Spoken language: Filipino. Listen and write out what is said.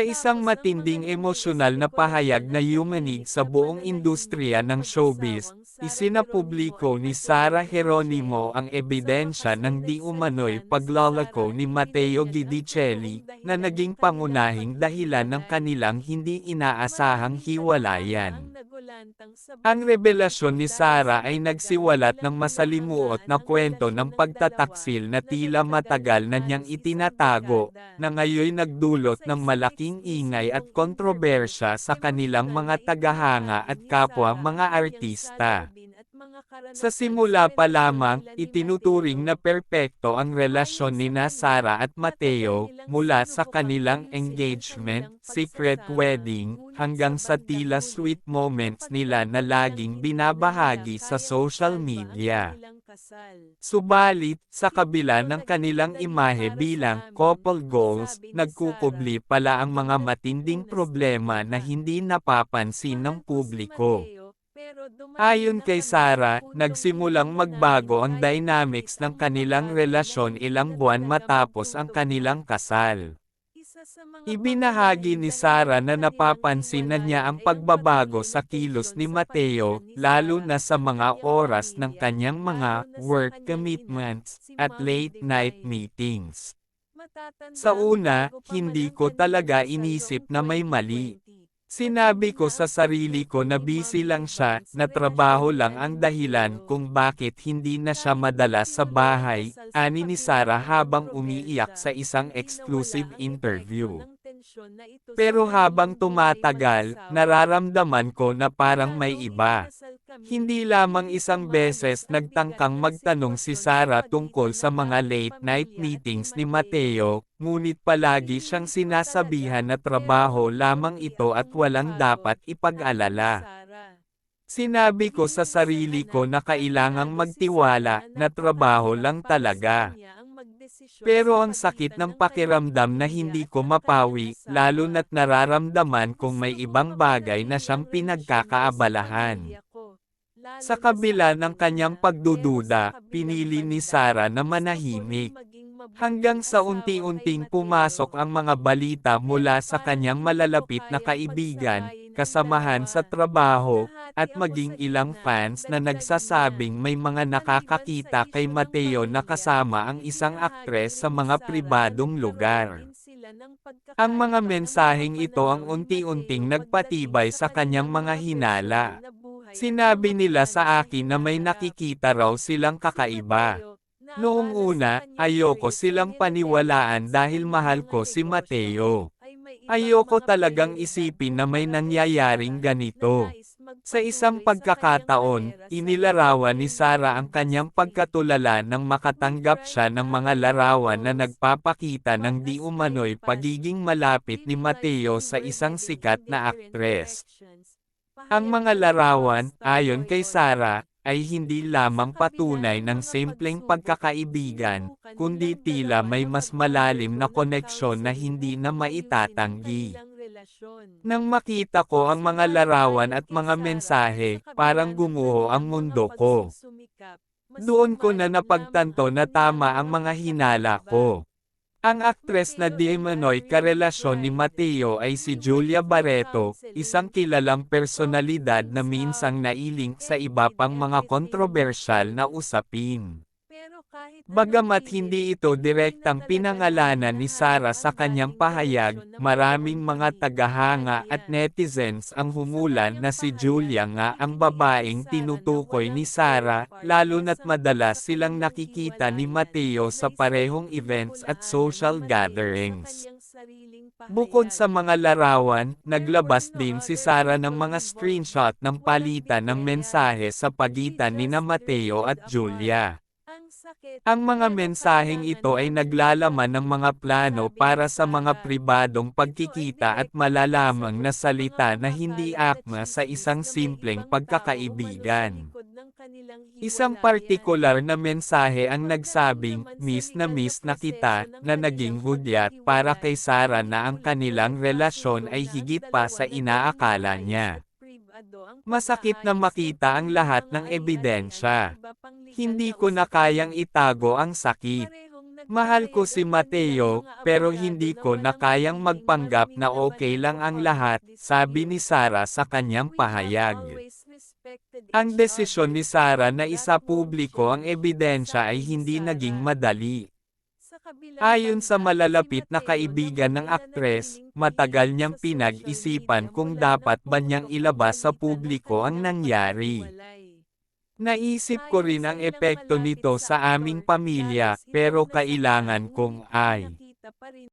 Sa isang matinding emosyonal na pahayag na yumanig sa buong industriya ng showbiz, isinapubliko ni Sara Geronimo ang ebidensya ng di umano'y paglalako ni Matteo Guidicelli, na naging pangunahing dahilan ng kanilang hindi inaasahang hiwalayan. Ang revelasyon ni Sara ay nagsiwalat ng masalimuot na kwento ng pagtataksil na tila matagal na niyang itinatago, na ngayon nagdulot ng malaking ingay at kontrobersya sa kanilang mga tagahanga at kapwa mga artista. Sa simula pa lamang, itinuturing na perpekto ang relasyon ni Sara at Mateo, mula sa kanilang engagement, secret wedding, hanggang sa tila sweet moments nila na laging binabahagi sa social media. Subalit, sa kabila ng kanilang imahe bilang couple goals, nagkukubli pala ang mga matinding problema na hindi napapansin ng publiko. Ayon kay Sara, nagsimulang magbago ang dynamics ng kanilang relasyon ilang buwan matapos ang kanilang kasal. Ibinahagi ni Sara na napapansin na niya ang pagbabago sa kilos ni Mateo, lalo na sa mga oras ng kanyang mga work commitments at late-night meetings. Sa una, hindi ko talaga inisip na may mali. Sinabi ko sa sarili ko na busy lang siya, na trabaho lang ang dahilan kung bakit hindi na siya madala sa bahay, ani ni Sara habang umiiyak sa isang exclusive interview. Pero habang tumatagal, nararamdaman ko na parang may iba. Hindi lamang isang beses nagtangkang magtanong si Sara tungkol sa mga late-night meetings ni Mateo, ngunit palagi siyang sinasabihan na trabaho lamang ito at walang dapat ipag-alala. Sinabi ko sa sarili ko na kailangang magtiwala, na trabaho lang talaga. Pero ang sakit ng pakiramdam na hindi ko mapawi, lalo na't nararamdaman kong may ibang bagay na siyang pinagkakaabalahan. Sa kabila ng kanyang pagdududa, pinili ni Sara na manahimik. Hanggang sa unti-unting pumasok ang mga balita mula sa kanyang malalapit na kaibigan, kasamahan sa trabaho, at maging ilang fans na nagsasabing may mga nakakakita kay Mateo na kasama ang isang aktres sa mga pribadong lugar. Ang mga mensaheng ito ang unti-unting nagpatibay sa kanyang mga hinala. Sinabi nila sa akin na may nakikita raw silang kakaiba. Noong una, ayoko silang paniwalaan dahil mahal ko si Mateo. Ayoko talagang isipin na may nangyayaring ganito. Sa isang pagkakataon, inilarawan ni Sara ang kanyang pagkatulala nang makatanggap siya ng mga larawan na nagpapakita ng di umano'y pagiging malapit ni Mateo sa isang sikat na aktres. Ang mga larawan, ayon kay Sara, ay hindi lamang patunay ng simpleng pagkakaibigan, kundi tila may mas malalim na koneksyon na hindi na maitatanggi. Nang makita ko ang mga larawan at mga mensahe, parang gumuho ang mundo ko. Doon ko na napagtanto na tama ang mga hinala ko. Ang aktres na di umano'y karelasyon ni Mateo ay si Julia Barreto, isang kilalang personalidad na minsang nailing sa iba pang mga kontrobersyal na usapin. Bagamat hindi ito direktang pinangalanan ni Sara sa kanyang pahayag, maraming mga tagahanga at netizens ang humulan na si Julia nga ang babaeng tinutukoy ni Sara, lalo na't madalas silang nakikita ni Mateo sa parehong events at social gatherings. Bukod sa mga larawan, naglabas din si Sara ng mga screenshot ng palitan ng mensahe sa pagitan ni na Mateo at Julia. Ang mga mensaheng ito ay naglalaman ng mga plano para sa mga pribadong pagkikita at malalamang na salita na hindi akma sa isang simpleng pagkakaibigan. Isang partikular na mensahe ang nagsabing, miss na miss na kita, na naging hudyat para kay Sara na ang kanilang relasyon ay higit pa sa inaakala niya. Masakit na makita ang lahat ng ebidensya. Hindi ko na kayang itago ang sakit. Mahal ko si Mateo, pero hindi ko na kayang magpanggap na okay lang ang lahat, sabi ni Sara sa kanyang pahayag. Ang desisyon ni Sara na isapubliko ang ebidensya ay hindi naging madali. Ayon sa malalapit na kaibigan ng aktres, matagal niyang pinag-isipan kung dapat ba niyang ilabas sa publiko ang nangyari. Naisip ko rin ang epekto nito sa aming pamilya, pero kailangan kong ay